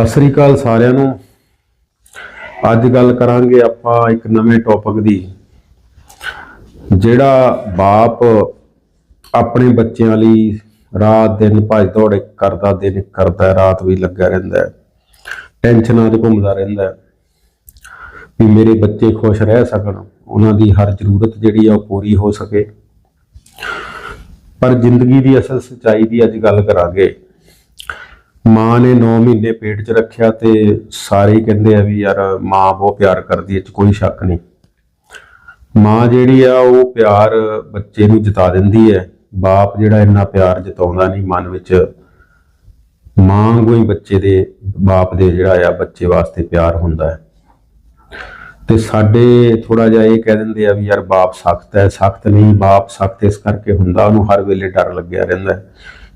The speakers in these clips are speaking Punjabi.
ਸਤਿ ਸ੍ਰੀ ਅਕਾਲ ਸਾਰਿਆਂ ਨੂੰ। ਅੱਜ ਗੱਲ ਕਰਾਂਗੇ ਆਪਾਂ ਇੱਕ ਨਵੇਂ ਟੌਪਿਕ ਦੀ, ਜਿਹੜਾ ਬਾਪ ਆਪਣੇ ਬੱਚਿਆਂ ਲਈ ਰਾਤ ਦਿਨ ਭੱਜ ਦੌੜ ਕਰਦਾ, ਦਿਨ ਕਰਦਾ, ਰਾਤ ਵੀ ਲੱਗਾ ਰਹਿੰਦਾ ਹੈ, ਟੈਨਸ਼ਨਾਂ 'ਚ ਘੁੰਮਦਾ ਰਹਿੰਦਾ ਵੀ ਮੇਰੇ ਬੱਚੇ ਖੁਸ਼ ਰਹਿ ਸਕਣ, ਉਹਨਾਂ ਦੀ ਹਰ ਜ਼ਰੂਰਤ ਜਿਹੜੀ ਆ ਉਹ ਪੂਰੀ ਹੋ ਸਕੇ। ਪਰ ਜ਼ਿੰਦਗੀ ਦੀ ਅਸਲ ਸੱਚਾਈ ਦੀ ਅੱਜ ਗੱਲ ਕਰਾਂਗੇ। ਮਾਂ ਨੇ 9 ਮਹੀਨੇ ਪੇਟ 'ਚ ਰੱਖਿਆ ਤੇ ਸਾਰੇ ਕਹਿੰਦੇ ਆ ਵੀ ਯਾਰ ਮਾਂ ਬਹੁਤ ਪਿਆਰ ਕਰਦੀ ਹੈ 'ਚ ਕੋਈ ਸ਼ੱਕ ਨਹੀਂ। ਮਾਂ ਜਿਹੜੀ ਆ, ਉਹ ਪਿਆਰ ਬੱਚੇ ਨੂੰ ਜਤਾ ਦਿੰਦੀ ਹੈ। ਬਾਪ ਜਿਹੜਾ ਇੰਨਾ ਪਿਆਰ ਜਤਾਉਂਦਾ ਨਹੀਂ ਮਨ ਵਿੱਚ। ਮਾਂ ਵਾਂਗੂ ਬੱਚੇ ਦੇ, ਬਾਪ ਦੇ ਜਿਹੜਾ ਆ, ਬੱਚੇ ਵਾਸਤੇ ਪਿਆਰ ਹੁੰਦਾ ਹੈ। ਤੇ ਸਾਡੇ ਥੋੜਾ ਜਿਹਾ ਇਹ ਕਹਿ ਦਿੰਦੇ ਆ ਵੀ ਯਾਰ ਬਾਪ ਸਖਤ ਹੈ, ਸਖਤ ਨਹੀਂ, ਬਾਪ ਸਖਤ ਇਸ ਕਰਕੇ ਹੁੰਦਾ, ਉਹਨੂੰ ਹਰ ਵੇਲੇ ਡਰ ਲੱਗਿਆ ਰਹਿੰਦਾ ਹੈ।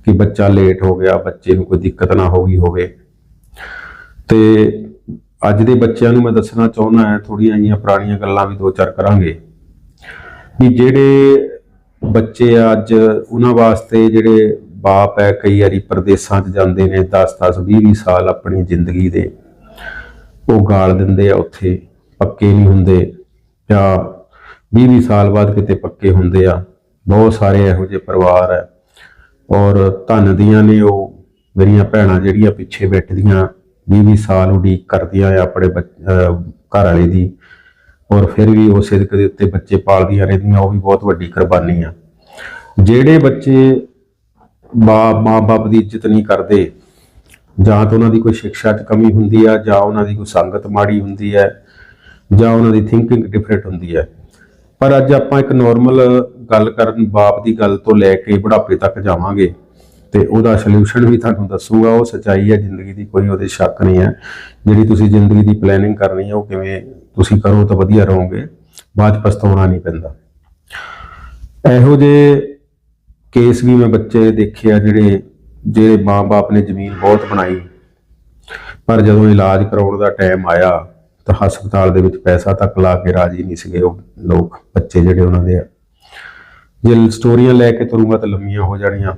ਕਿ ਬੱਚਾ ਲੇਟ ਹੋ ਗਿਆ, ਬੱਚੇ ਨੂੰ ਕੋਈ ਦਿੱਕਤ ਨਾ ਹੋ ਗਈ ਹੋਵੇ। ਤੇ ਅੱਜ ਦੇ ਬੱਚਿਆਂ ਨੂੰ ਮੈਂ ਦੱਸਣਾ ਚਾਹੁੰਦਾ ਹਾਂ ਥੋੜੀਆਂ ਜਿਹੀਆਂ ਪੁਰਾਣੀਆਂ ਗੱਲਾਂ ਵੀ ਦੋ ਚਾਰ ਕਰਾਂਗੇ। ਵੀ ਜਿਹੜੇ ਬੱਚੇ ਆ ਅੱਜ, ਉਹਨਾਂ ਵਾਸਤੇ ਜਿਹੜੇ ਬਾਪ ਹੈ, ਕਈ ਵਾਰੀ ਪ੍ਰਦੇਸਾਂ 'ਚ ਜਾਂਦੇ ਨੇ 10 10 20 20 ਸਾਲ ਆਪਣੀ ਜ਼ਿੰਦਗੀ ਦੇ। ਉਹ ਗਾਲ ਦਿੰਦੇ ਆ ਉੱਥੇ, ਪੱਕੇ ਨਹੀਂ ਹੁੰਦੇ। ਜਾਂ 20 20 ਸਾਲ ਬਾਅਦ ਕਿਤੇ ਪੱਕੇ ਹੁੰਦੇ ਆ। ਬਹੁਤ ਸਾਰੇ ਇਹੋ ਜਿਹੇ ਪਰਿਵਾਰ ਹੈ। ਔਰ ਧਨ ਦੀਆਂ ਨੇ ਉਹ, ਮੇਰੀਆਂ ਭੈਣਾਂ ਜਿਹੜੀਆਂ ਪਿੱਛੇ ਬੈਠਦੀਆਂ 20 20 ਸਾਲ ਉਡੀਕ ਕਰਦੀਆਂ ਆ ਆਪਣੇ ਬੱਚ- ਘਰ ਵਾਲੇ ਦੀ। ਔਰ ਫਿਰ ਵੀ ਉਹ ਸਿਦਕ ਦੇ ਉੱਤੇ ਬੱਚੇ ਪਾਲਦੀਆਂ ਰਹਿੰਦੀਆਂ, ਉਹ ਵੀ ਬਹੁਤ ਵੱਡੀ ਕੁਰਬਾਨੀ ਆ। ਜਿਹੜੇ ਬੱਚੇ ਬਾਪ ਮਾਂ-ਬਾਪ ਦੀ ਇੱਜ਼ਤ ਨਹੀਂ ਕਰਦੇ, ਜਾਂ ਤਾਂ ਉਹਨਾਂ ਦੀ ਕੋਈ ਸਿੱਖਿਆ 'ਚ ਕਮੀ ਹੁੰਦੀ ਆ, ਜਾਂ ਉਹਨਾਂ ਦੀ ਕੋਈ ਸੰਗਤ ਮਾੜੀ ਹੁੰਦੀ ਹੈ ਜਾਂ ਉਹਨਾਂ ਦੀ ਥਿੰਕਿੰਗ ਡਿਫਰੈਂਟ ਹੁੰਦੀ ਹੈ ਪਰ ਅੱਜ ਆਪਾਂ ਇੱਕ ਨਾਰਮਲ ਗੱਲ ਕਰਨ ਬਾਪ ਦੀ ਗੱਲ ਤੋਂ ਲੈ ਕੇ ਬੁਢਾਪੇ ਤੱਕ ਜਾਵਾਂਗੇ ਤੇ ਉਹਦਾ ਸੋਲੂਸ਼ਨ ਵੀ ਤੁਹਾਨੂੰ ਦੱਸੂਗਾ, ਉਹ ਸਚਾਈ ਹੈ, ਜ਼ਿੰਦਗੀ ਦੀ ਕੋਈ ਉਹਦੇ ਸ਼ੱਕ ਨਹੀਂ ਹੈ। ਜਿਹੜੀ ਤੁਸੀਂ ਜ਼ਿੰਦਗੀ ਦੀ ਪਲੈਨਿੰਗ ਕਰਨੀ ਹੈ, ਉਹ ਕਿਵੇਂ ਤੁਸੀਂ ਕਰੋ ਤਾਂ ਵਧੀਆ ਰਹੋਗੇ, ਬਾਅਦ 'ਚ ਪਛਤਾਉਣਾ ਨਹੀਂ ਪੈਂਦਾ। ਇਹੋ ਜਿਹੇ ਕੇਸ ਵੀ ਮੈਂ ਬੱਚੇ ਦੇਖੇ ਆ ਜਿਹੜੇ ਜਿਹੜੇ ਮਾਂ-ਬਾਪ ਨੇ ਜ਼ਮੀਨ ਬਹੁਤ ਬਣਾਈ, ਪਰ ਜਦੋਂ ਇਲਾਜ ਕਰਾਉਣ ਦਾ ਟਾਈਮ ਆਇਆ ਤਾਂ ਹਸਪਤਾਲ ਦੇ ਵਿੱਚ ਪੈਸਾ ਤੱਕ ਲਾ ਕੇ ਰਾਜੀ ਨਹੀਂ ਸੀਗੇ ਉਹ ਲੋਕ, ਬੱਚੇ ਜਿਹੜੇ ਉਹਨਾਂ ਦੇ ਆ। ਜੇ ਸਟੋਰੀਆਂ ਲੈ ਕੇ ਤੁਰੂੰਗਾ ਤਾਂ ਲੰਮੀਆਂ ਹੋ ਜਾਣੀਆਂ।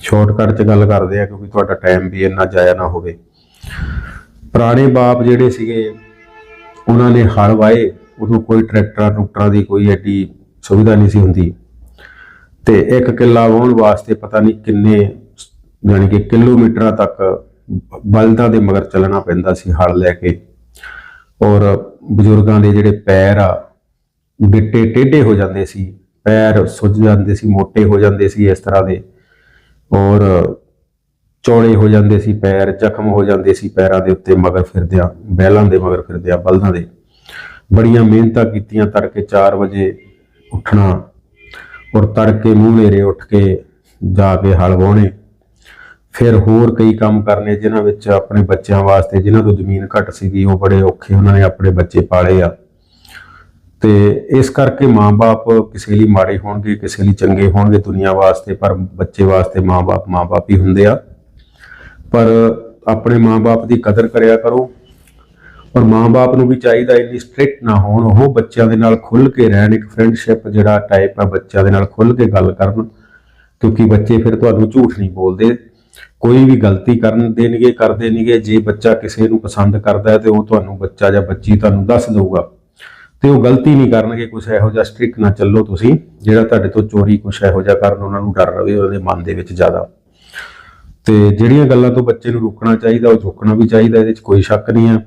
ਸ਼ਾਰਟਕਟ 'ਚ ਗੱਲ ਕਰਦੇ ਆ ਕਿਉਂਕਿ ਤੁਹਾਡਾ ਟਾਈਮ ਵੀ ਇੰਨਾ ਜਾਇਆ ਨਾ ਹੋਵੇ। ਪੁਰਾਣੇ ਬਾਪ ਜਿਹੜੇ ਸੀਗੇ, ਉਹਨਾਂ ਨੇ ਹਲ ਵਾਏ, ਉਦੋਂ ਕੋਈ ਟਰੈਕਟਰਾਂ ਟਰੂਕਟਰਾਂ ਦੀ ਕੋਈ ਐਡੀ ਸੁਵਿਧਾ ਨਹੀਂ ਸੀ ਹੁੰਦੀ। ਤੇ ਇੱਕ ਕਿੱਲਾ ਵਾਹੁਣ ਵਾਸਤੇ ਪਤਾ ਨਹੀਂ ਕਿੰਨੇ, ਯਾਨੀ ਕਿ ਕਿਲੋਮੀਟਰਾਂ ਤੱਕ ਬਲਦਾਂ ਦੇ ਮਗਰ ਚੱਲਣਾ ਪੈਂਦਾ ਸੀ ਹਲ ਲੈ ਕੇ। ਔਰ ਬਜ਼ੁਰਗਾਂ ਦੇ ਜਿਹੜੇ ਪੈਰ ਆ, ਗਿੱਟੇ ਟੇਢੇ ਹੋ ਜਾਂਦੇ ਸੀ, ਪੈਰ ਸੁੱਜ ਜਾਂਦੇ ਸੀ, ਮੋਟੇ ਹੋ ਜਾਂਦੇ ਸੀ ਇਸ ਤਰ੍ਹਾਂ ਦੇ, ਔਰ ਚੌੜੇ ਹੋ ਜਾਂਦੇ ਸੀ ਪੈਰ, ਜ਼ਖਮ ਹੋ ਜਾਂਦੇ ਸੀ ਪੈਰਾਂ ਦੇ ਉੱਤੇ ਮਗਰ ਫਿਰਦਿਆਂ, ਬੈਲਾਂ ਦੇ ਮਗਰ ਫਿਰਦਿਆਂ, ਬਲਦਾਂ ਦੇ। ਬੜੀਆਂ ਮਿਹਨਤਾਂ ਕੀਤੀਆਂ ਤੜਕੇ 4 ਵਜੇ ਉੱਠਣਾ ਔਰ ਤੜਕੇ ਮੂੰਹ ਨੇਰੇ ਉੱਠ ਕੇ ਜਾ ਕੇ ਹਲ ਵਾਹੁਣੇ। ਫਿਰ ਹੋਰ ਕਈ ਕੰਮ ਕਰਨੇ ਜਿਨ੍ਹਾਂ ਵਿੱਚ ਆਪਣੇ ਬੱਚਿਆਂ ਵਾਸਤੇ ਜਿਨ੍ਹਾਂ ਤੋਂ ਜ਼ਮੀਨ ਘੱਟ ਸੀਗੀ, ਉਹ ਬੜੇ ਔਖੇ ਉਹਨਾਂ ਨੇ ਆਪਣੇ ਬੱਚੇ ਪਾਲੇ ਆ। ਤੇ ਇਸ ਕਰਕੇ ਮਾਂ-ਬਾਪ ਕਿਸੇ ਲਈ ਮਾੜੇ ਹੋਣਗੇ, ਕਿਸੇ ਲਈ ਚੰਗੇ ਹੋਣਗੇ ਦੁਨੀਆ ਵਾਸਤੇ, ਪਰ ਬੱਚੇ ਵਾਸਤੇ ਮਾਂ-ਬਾਪ ਮਾਂ-ਬਾਪ ਹੀ ਹੁੰਦੇ ਆ। ਪਰ ਆਪਣੇ ਮਾਂ-ਬਾਪ ਦੀ ਕਦਰ ਕਰਿਆ ਕਰੋ। ਔਰ ਮਾਂ-ਬਾਪ ਨੂੰ ਵੀ ਚਾਹੀਦਾ ਇੰਨੀ ਸਟ੍ਰਿਕਟ ਨਾ ਹੋਣ, ਉਹ ਬੱਚਿਆਂ ਦੇ ਨਾਲ ਖੁੱਲ ਕੇ ਰਹਿਣ, ਇੱਕ ਫਰੈਂਡਸ਼ਿਪ ਜਿਹੜਾ ਟਾਈਪ ਆ, ਬੱਚਿਆਂ ਦੇ ਨਾਲ ਖੁੱਲ ਕੇ ਗੱਲ ਕਰਨ। ਕਿਉਂਕਿ ਬੱਚੇ ਫਿਰ ਤੁਹਾਨੂੰ ਝੂਠ ਨਹੀਂ ਬੋਲਦੇ। ਕੋਈ ਵੀ ਗਲਤੀ ਕਰਨ ਦੇਣਗੇ ਕਰਦੇ ਦੇਣਗੇ, ਜੇ ਬੱਚਾ ਕਿਸੇ ਨੂੰ ਪਸੰਦ ਕਰਦਾ ਤੇ ਉਹ ਤੁਹਾਨੂੰ ਬੱਚਾ ਜਾਂ ਬੱਚੀ ਤੁਹਾਨੂੰ ਦੱਸ ਦਊਗਾ। ਤੇ ਉਹ ਗਲਤੀ ਨਹੀਂ ਕਰਨਗੇ, ਕੁਛ ਇਹੋ ਜਿਹਾ ਸਟ੍ਰਿਕ ਨਾ ਚੱਲੋ ਤੁਸੀਂ, ਜਿਹੜਾ ਤੁਹਾਡੇ ਤੋਂ ਚੋਰੀ ਕੁਛ ਇਹੋ ਜਿਹਾ ਕਰਨ ਉਹਨਾਂ ਨੂੰ ਡਰ ਰਵੇ ਉਹਦੇ ਮਨ ਦੇ ਵਿੱਚ ਜ਼ਿਆਦਾ। ਤੇ ਜਿਹੜੀਆਂ ਗੱਲਾਂ ਤੋਂ ਬੱਚੇ ਨੂੰ ਰੋਕਣਾ ਚਾਹੀਦਾ, ਉਹ ਰੋਕਣਾ ਵੀ ਚਾਹੀਦਾ, ਇਹਦੇ ਵਿੱਚ ਕੋਈ ਸ਼ੱਕ ਨਹੀਂ ਹੈ।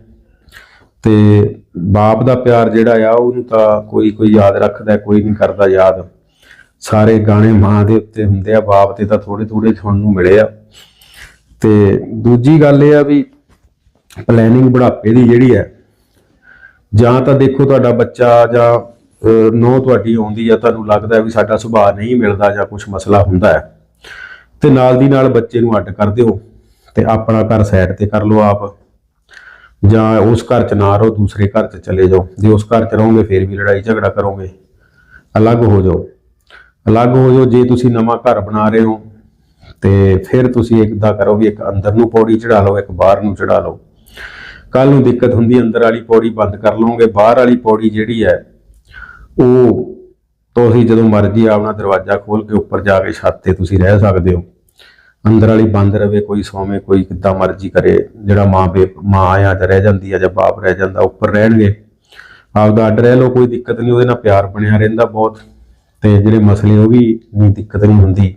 ਤੇ ਬਾਪ ਦਾ ਪਿਆਰ ਜਿਹੜਾ ਆ, ਉਹਨੂੰ ਤਾਂ ਕੋਈ ਕੋਈ ਯਾਦ ਰੱਖਦਾ, ਕੋਈ ਨਹੀਂ ਕਰਦਾ ਯਾਦ। ਸਾਰੇ ਗਾਣੇ ਮਾਂ ਦੇ ਉੱਤੇ ਹੁੰਦੇ ਆ, ਬਾਪ ਤੇ ਤਾਂ ਥੋੜੇ ਥੋੜੇ ਸੁਣਨ ਨੂੰ ਮਿਲੇ ਆ। ਤੇ ਦੂਜੀ ਗੱਲ ਇਹ ਆ ਵੀ ਪਲੈਨਿੰਗ ਬੁਢਾਪੇ ਦੀ ਜਿਹੜੀ ਹੈ, ਜਾਂ ਤਾਂ ਦੇਖੋ ਤੁਹਾਡਾ ਬੱਚਾ ਜਾਂ ਨੋ ਤੁਹਾਡੀ ਆਉਂਦੀ ਆ, ਤੁਹਾਨੂੰ ਲੱਗਦਾ ਵੀ ਸਾਡਾ ਸੁਭਾਅ ਨਹੀਂ ਮਿਲਦਾ ਜਾਂ ਕੁਝ ਮਸਲਾ ਹੁੰਦਾ ਹੈ, ਤੇ ਨਾਲ ਦੀ ਨਾਲ ਬੱਚੇ ਨੂੰ ਅੱਡ ਕਰ ਦਿਓ ਤੇ ਆਪਣਾ ਘਰ ਸਾਈਡ ਤੇ ਕਰ ਲਓ ਆਪ, ਜਾਂ ਉਸ ਘਰ ਚ ਨਾ ਰਹੋ, ਦੂਸਰੇ ਘਰ ਚ ਚਲੇ ਜਾਓ, ਜੇ ਉਸ ਘਰ ਚ ਰਹੋਗੇ ਫਿਰ ਵੀ ਲੜਾਈ ਝਗੜਾ ਕਰੋਗੇ, ਅਲੱਗ ਹੋ ਜਾਓ, ਅਲੱਗ ਹੋ ਜਾਓ, ਜੇ ਤੁਸੀਂ ਨਵਾਂ ਘਰ ਬਣਾ ਰਹੇ ਹੋ ਤੇ ਫਿਰ ਤੁਸੀਂ ਇੱਕਦਾ ਕਰੋ ਵੀ ਇੱਕ ਅੰਦਰ ਨੂੰ ਪੌੜੀ ਚੜਾ ਲਓ, ਇੱਕ ਬਾਹਰ ਨੂੰ ਚੜਾ ਲਓ। ਕੱਲ ਨੂੰ ਦਿੱਕਤ ਹੁੰਦੀ ਅੰਦਰ ਵਾਲੀ ਪੌੜੀ ਬੰਦ ਕਰ ਲਓਗੇ, ਬਾਹਰ ਵਾਲੀ ਪੌੜੀ ਜਿਹੜੀ ਹੈ, ਉਹ ਤੁਸੀਂ ਜਦੋਂ ਮਰਜ਼ੀ ਆਪਣਾ ਦਰਵਾਜ਼ਾ ਖੋਲ ਕੇ ਉੱਪਰ ਜਾ ਕੇ ਛੱਤ ਤੇ ਤੁਸੀਂ ਰਹਿ ਸਕਦੇ ਹੋ। ਅੰਦਰ ਵਾਲੀ ਬੰਦ ਰਵੇ, ਕੋਈ ਸੌਵੇਂ, ਕੋਈ ਕਿੱਦਾਂ ਮਰਜ਼ੀ ਕਰੇ, ਜਿਹੜਾ ਮਾਂ ਬੇ, ਮਾਂ ਆ ਜਾਂ ਰਹਿ ਜਾਂਦੀ ਆ ਜਾਂ ਬਾਪ ਰਹਿ ਜਾਂਦਾ, ਉੱਪਰ ਰਹਿਣਗੇ। ਆਪਦਾ ਅੱਡ ਰਹਿ ਲੋ ਕੋਈ ਦਿੱਕਤ ਨਹੀਂ, ਉਹਦੇ ਨਾਲ ਪਿਆਰ ਬਣਿਆ ਰਹਿੰਦਾ ਬਹੁਤ। ਤੇ ਜਿਹੜੇ ਮਸਲੇ, ਉਹ ਵੀ ਨਹੀਂ ਦਿੱਕਤ ਨਹੀਂ ਹੁੰਦੀ।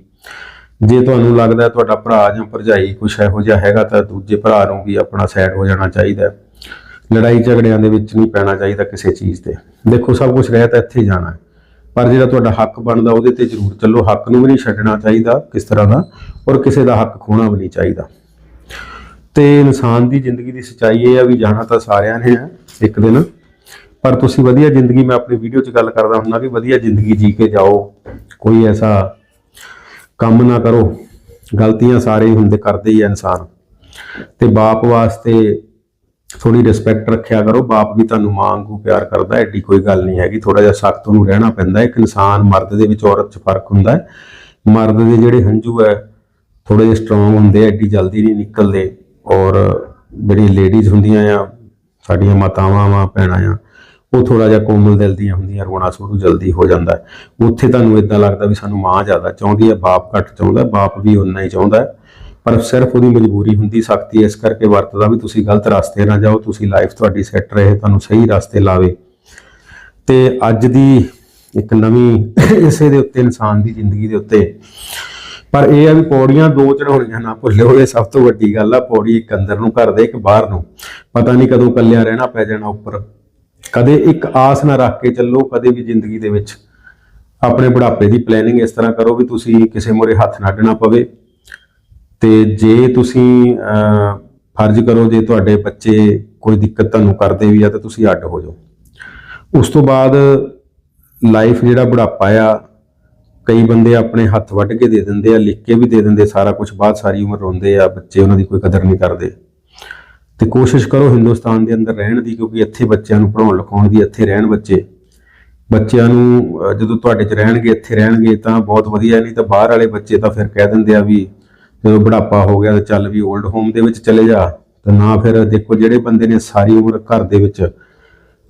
ਜੇ ਤੁਹਾਨੂੰ ਲੱਗਦਾ ਤੁਹਾਡਾ ਭਰਾ ਜਾਂ ਭਰਜਾਈ ਕੁਛ ਇਹੋ ਜਿਹਾ ਹੈਗਾ ਤਾਂ ਦੂਜੇ ਭਰਾ ਨੂੰ ਵੀ ਆਪਣਾ ਸਾਈਡ ਹੋ ਜਾਣਾ ਚਾਹੀਦਾ ਲੜਾਈ ਝਗੜਿਆਂ ਦੇ ਵਿੱਚ ਨਹੀਂ ਪੈਣਾ ਚਾਹੀਦਾ ਕਿਸੇ ਚੀਜ਼ ਤੇ। ਦੇਖੋ ਸਭ ਕੁਝ ਰਹਿ ਤਾਂ ਇੱਥੇ ਜਾਣਾ ਹੈ। ਪਰ ਜਿਹੜਾ ਤੁਹਾਡਾ ਹੱਕ ਬਣਦਾ ਉਹਦੇ ਤੇ ਜ਼ਰੂਰ ਚੱਲੋ। ਹੱਕ ਨੂੰ ਵੀ ਨਹੀਂ ਛੱਡਣਾ ਚਾਹੀਦਾ ਕਿਸ ਤਰ੍ਹਾਂ ਦਾ ਔਰ ਕਿਸੇ ਦਾ ਹੱਕ ਖੋਣਾ ਵੀ ਨਹੀਂ ਚਾਹੀਦਾ। ਤੇ ਇਨਸਾਨ ਦੀ ਜ਼ਿੰਦਗੀ ਦੀ ਸੱਚਾਈ ਇਹ ਆ ਵੀ ਜਾਣਾ ਤਾਂ ਸਾਰਿਆਂ ਨੇ ਹੈ, ਇੱਕ ਦਿਨ। ਪਰ ਤੁਸੀਂ ਵਧੀਆ ਜ਼ਿੰਦਗੀ, ਮੈਂ ਆਪਣੀ ਵੀਡੀਓ 'ਚ ਗੱਲ ਕਰਦਾ ਹੁੰਦਾ ਕਿ ਵਧੀਆ ਜ਼ਿੰਦਗੀ ਜੀ ਕੇ ਜਾਓ। ਕੋਈ ਐਸਾ ਕੰਮ ਨਾ ਕਰੋ। ਗਲਤੀਆਂ ਸਾਰੇ ਹੁੰਦੇ, ਕਰਦੇ ਹੀ ਆ ਇਨਸਾਨ। ਤੇ ਬਾਪ ਵਾਸਤੇ ਥੋੜੀ ਰਿਸਪੈਕਟ ਰੱਖਿਆ ਕਰੋ। ਬਾਪ ਵੀ ਤੁਹਾਨੂੰ ਮਾਂ ਵਾਂਗੂ ਪਿਆਰ ਕਰਦਾ, ਐਡੀ ਕੋਈ ਗੱਲ ਨਹੀਂ ਹੈਗੀ। ਥੋੜਾ ਜਿਹਾ ਸਖਤ ਉਹਨੂੰ ਰਹਿਣਾ ਪੈਂਦਾ। ਇੱਕ ਇਨਸਾਨ ਮਰਦ ਦੇ ਵਿੱਚ ਔਰਤ 'ਚ ਫ਼ਰਕ ਹੁੰਦਾ ਹੈ। ਮਰਦ ਦੇ ਜਿਹੜੇ ਹੰਝੂ ਹੈ ਥੋੜੇ ਜਿਹਾ ਸਟਰੋਂਗ ਹੁੰਦੇ ਆ ਐਡੀ ਜਲਦੀ ਨਹੀਂ ਨਿਕਲਦੇ। ਔਰ ਜਿਹੜੀ ਲੇਡੀਜ਼ ਹੁੰਦੀਆਂ ਆ, ਸਾਡੀਆਂ ਮਾਤਾਵਾਂ ਵਾਂ, ਭੈਣਾਂ ਆ ਉਹ ਥੋੜਾ ਜਿਹਾ ਕੋਮਲ ਦਿਲ ਦੀਆਂ ਹੁੰਦੀਆਂ ਰੋਣਾ ਸ਼ੁਰੂ ਜਲਦੀ ਹੋ ਜਾਂਦਾ ਉੱਥੇ ਤੁਹਾਨੂੰ ਇਦਾਂ ਲੱਗਦਾ ਵੀ ਸਾਨੂੰ ਮਾਂ ਜ਼ਿਆਦਾ ਚਾਹੁੰਦੀ ਹੈ, ਬਾਪ ਘੱਟ ਚਾਹੁੰਦਾ, ਬਾਪ ਵੀ ਉਨਾ ਹੀ ਚਾਹੁੰਦਾ ਪਰ ਸਿਰਫ ਉਹਦੀ ਮਜਬੂਰੀ ਹੁੰਦੀ, ਸਖਤੀ ਇਸ ਕਰਕੇ ਵਰਤਦਾ ਵੀ ਤੁਸੀਂ ਗਲਤ ਰਸਤੇ ਨਾ ਜਾਓ, ਤੁਸੀਂ ਲਾਈਫ ਤੁਹਾਡੀ ਸੈੱਟ ਰਹੇ, ਤੁਹਾਨੂੰ ਸਹੀ ਰਸਤੇ ਲਾਵੇ। ਤੇ ਅੱਜ ਦੀ ਇੱਕ ਨਵੀਂ ਇਸੇ ਦੇ ਉੱਤੇ, ਇਨਸਾਨ ਦੀ ਜ਼ਿੰਦਗੀ ਦੇ ਉੱਤੇ। ਪਰ ਇਹ ਆ ਵੀ ਪੌੜੀਆਂ ਦੋ ਚੜਾਉਣੀਆਂ ਨਾ ਭੁੱਲਿਓ ਇਹ ਸਭ ਤੋਂ ਵੱਡੀ ਗੱਲ ਆ, ਪੌੜੀ ਇੱਕ ਅੰਦਰ ਨੂੰ, ਘਰ ਦੇ ਇੱਕ ਬਾਹਰ ਨੂੰ। ਪਤਾ ਨਹੀਂ ਕਦੋਂ ਕੱਲਿਆ ਰਹਿਣਾ ਪੈ ਜਾਣਾ ਉੱਪਰ। ਕਦੇ ਇੱਕ ਆਸ ਨਾ ਰੱਖ ਕੇ ਚੱਲੋ, ਕਦੇ ਵੀ ਜ਼ਿੰਦਗੀ ਦੇ ਵਿੱਚ ਆਪਣੇ ਬੁਢਾਪੇ ਦੀ ਪਲੈਨਿੰਗ ਇਸ ਤਰ੍ਹਾਂ ਕਰੋ ਵੀ ਤੁਸੀਂ ਕਿਸੇ ਮੋਰੇ ਹੱਥ ਨਾ ਅੱਡਣਾ ਪਵੇ। ਤੇ ਜੇ ਤੁਸੀਂ ਫਰਜ਼ ਕਰੋ ਜੇ ਤੁਹਾਡੇ ਬੱਚੇ ਕੋਈ ਦਿੱਕਤ ਤੁਹਾਨੂੰ ਕਰਦੇ ਵੀ ਆ, ਤਾਂ ਤੁਸੀਂ ਅੱਡ ਹੋ ਜਾਓ। ਉਸ ਤੋਂ ਬਾਅਦ ਲਾਈਫ ਜਿਹੜਾ ਬੁਢਾਪਾ ਆ, ਕਈ ਬੰਦੇ ਆਪਣੇ ਹੱਥ ਵੱਢ ਕੇ ਦੇ ਦਿੰਦੇ ਆ, ਲਿਖ ਕੇ ਵੀ ਦੇ ਦਿੰਦੇ, ਸਾਰਾ ਕੁਝ ਬਾਅਦ ਸਾਰੀ ਉਮਰ ਰੋਂਦੇ ਆ, ਬੱਚੇ ਉਹਨਾਂ ਦੀ ਕੋਈ ਕਦਰ ਨਹੀਂ ਕਰਦੇ। ਤੇ ਕੋਸ਼ਿਸ਼ ਕਰੋ ਹਿੰਦੁਸਤਾਨ ਦੇ ਅੰਦਰ ਰਹਿਣ ਦੀ, ਕਿਉਂਕਿ ਇੱਥੇ ਬੱਚਿਆਂ ਨੂੰ ਪੜਾਉਣ ਲਿਖਾਉਣ ਦੀ ਇੱਥੇ ਰਹਿਣ ਬੱਚੇ। ਬੱਚਿਆਂ ਨੂੰ ਜਦੋਂ ਤੁਹਾਡੇ 'ਚ ਰਹਿਣਗੇ, ਇੱਥੇ ਰਹਿਣਗੇ ਤਾਂ ਬਹੁਤ ਵਧੀਆ, ਨਹੀਂ ਤਾਂ ਬਾਹਰ ਵਾਲੇ ਬੱਚੇ ਤਾਂ ਫਿਰ ਕਹਿ ਦਿੰਦੇ ਆ ਵੀ ਜਦੋਂ ਬੁਢਾਪਾ ਹੋ ਗਿਆ ਤਾਂ ਚੱਲ ਵੀ 올ਡ ਹੋਮ ਦੇ ਵਿੱਚ ਚਲੇ ਜਾ। ਤੇ ਨਾ ਫਿਰ ਦੇਖੋ ਜਿਹੜੇ ਬੰਦੇ ਨੇ ਸਾਰੀ ਉਮਰ ਘਰ ਦੇ ਵਿੱਚ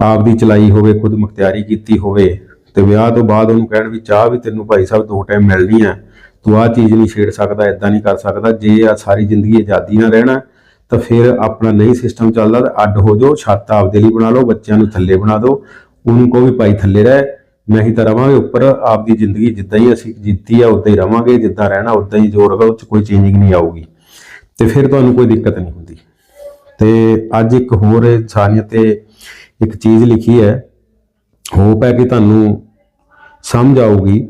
ਆਪ ਦੀ ਚਲਾਈ ਹੋਵੇ, ਖੁਦ ਮੁਖਤਿਆਰੀ ਕੀਤੀ ਹੋਵੇ, ਤੇ ਵਿਆਹ ਤੋਂ ਬਾਅਦ ਉਹਨੂੰ ਕਹਿਣ ਵੀ ਚਾਹ ਵੀ ਤੈਨੂੰ ਭਾਈ ਸਾਹਿਬ ਦੋ ਟਾਈਮ ਮਿਲਣੀ ਆ। ਤੂੰ ਆਹ ਚੀਜ਼ ਨਹੀਂ ਛੇੜ ਸਕਦਾ ਇਦਾਂ ਨਹੀਂ ਕਰ ਸਕਦਾ, ਜੇ ਆ ਸਾਰੀ ਜ਼ਿੰਦਗੀ ਆਜ਼ਾਦੀ ਨਾਲ ਰਹਿਣਾ ਤਾਂ ਫਿਰ ਆਪਣਾ ਨਹੀਂ ਸਿਸਟਮ ਚੱਲਦਾ ਤਾਂ ਅੱਡ ਹੋ ਜਾਓ, ਛੱਤ ਆਪਦੇ ਲਈ ਬਣਾ ਲਓ, ਬੱਚਿਆਂ ਨੂੰ ਥੱਲੇ ਬਣਾ ਦਿਓ, ਉਹਨੂੰ ਕਹੋ ਵੀ ਭਾਈ ਥੱਲੇ ਰਹਿ, ਮੈਂ ਹੀ ਤਾਂ ਰਵਾਂਗੇ ਉੱਪਰ, ਆਪਦੀ ਜ਼ਿੰਦਗੀ ਜਿੱਦਾਂ ਹੀ ਅਸੀਂ ਜਿੱਤੀ ਆ, ਉਦਾਂ ਹੀ ਰਵਾਂਗੇ, ਜਿੱਦਾਂ ਰਹਿਣਾ ਉਦਾਂ ਹੀ ਜੋ ਰਹੇਗਾ ਉਹ ਚ ਕੋਈ ਚੇਂਜਿੰਗ ਨਹੀਂ ਆਊਗੀ। ਤੇ ਫਿਰ ਤੁਹਾਨੂੰ ਕੋਈ ਦਿੱਕਤ ਨਹੀਂ ਹੁੰਦੀ। ਤੇ ਅੱਜ ਇੱਕ ਹੋਰ ਇਨਸਾਨੀਅਤ ਤੇ ਇੱਕ ਚੀਜ਼ ਲਿਖੀ ਹੈ ਹੋਪ ਹੈ ਕਿ ਤੁਹਾਨੂੰ ਸਮਝ ਆਊਗੀ।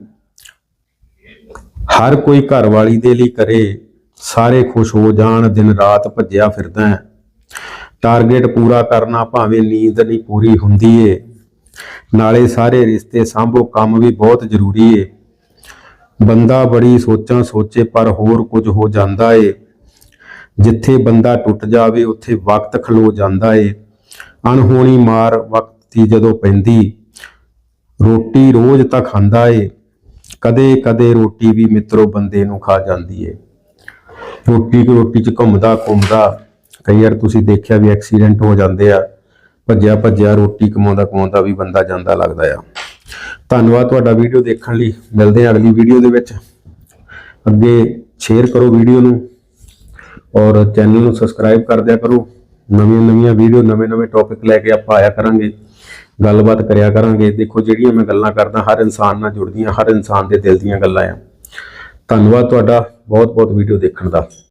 ਹਰ ਕੋਈ ਘਰ ਵਾਲੀ ਦੇ ਲਈ ਕਰੇ ਸਾਰੇ ਖੁਸ਼ ਹੋ ਜਾਣ, ਦਿਨ ਰਾਤ ਭੱਜਿਆ ਫਿਰਦਾ ਟਾਰਗੇਟ ਪੂਰਾ ਕਰਨਾ ਭਾਵੇਂ ਨੀਂਦ ਨਹੀਂ ਪੂਰੀ ਹੁੰਦੀ ਏ। ਨਾਲੇ ਸਾਰੇ ਰਿਸ਼ਤੇ ਸੰਭੋ ਕੰਮ ਵੀ ਬਹੁਤ ਜ਼ਰੂਰੀ ਏ। ਬੰਦਾ ਬੜੀ ਸੋਚਾਂ ਸੋਚੇ ਪਰ ਹੋਰ ਕੁਝ ਹੋ ਜਾਂਦਾ ਏ। ਜਿੱਥੇ ਬੰਦਾ ਟੁੱਟ ਜਾਵੇ, ਉੱਥੇ ਵਕਤ ਖਲੋ ਜਾਂਦਾ ਏ। ਅਣਹੋਣੀ ਮਾਰ ਵਕਤ ਦੀ ਜਦੋਂ ਪੈਂਦੀ, ਰੋਟੀ ਰੋਜ਼ ਤਾਂ ਖਾਂਦਾ ਏ। ਕਦੇ ਕਦੇ ਰੋਟੀ ਵੀ ਮਿੱਤਰੋ ਬੰਦੇ ਨੂੰ ਖਾ ਜਾਂਦੀ ਏ। ਰੋਟੀ ਕੋ ਰੋਟੀ ਚ ਘੁੰਮਦਾ ਘੁੰਮਦਾ। ਕਈ ਵਾਰ ਤੁਸੀਂ ਦੇਖਿਆ ਵੀ ਐਕਸੀਡੈਂਟ ਹੋ ਜਾਂਦੇ ਆ। ਭੱਜਿਆ ਭੱਜਿਆ, ਰੋਟੀ ਕਮਾਉਂਦਾ ਕਮਾਉਂਦਾ ਵੀ ਬੰਦਾ ਜਾਂਦਾ ਲੱਗਦਾ ਆ। ਧੰਨਵਾਦ ਤੁਹਾਡਾ ਵੀਡੀਓ ਦੇਖਣ ਲਈ। ਮਿਲਦੇ ਹਾਂ ਅਗਲੀ ਵੀਡੀਓ ਦੇ ਵਿੱਚ। ਅੱਗੇ ਸ਼ੇਅਰ ਕਰੋ ਵੀਡੀਓ ਨੂੰ। ਔਰ ਚੈਨਲ ਨੂੰ ਸਬਸਕ੍ਰਾਈਬ ਕਰ ਦਿਆ ਕਰੋ। ਨਵੀਆਂ ਨਵੀਆਂ ਵੀਡੀਓ, ਨਵੇਂ ਨਵੇਂ ਟੌਪਿਕ ਲੈ ਕੇ ਆਪਾਂ ਆਇਆ ਕਰਾਂਗੇ। ਗੱਲਬਾਤ ਕਰਿਆ ਕਰਾਂਗੇ। ਦੇਖੋ ਜਿਹੜੀਆਂ ਮੈਂ ਗੱਲਾਂ ਕਰਦਾ, ਹਰ ਇਨਸਾਨ ਨਾਲ ਜੁੜਦੀਆਂ, ਹਰ ਇਨਸਾਨ ਦੇ ਦਿਲ ਦੀਆਂ ਗੱਲਾਂ ਆ। ਧੰਨਵਾਦ ਤੁਹਾਡਾ। ਬਹੁਤ ਬਹੁਤ ਵੀਡੀਓ ਦੇਖਣ ਦਾ।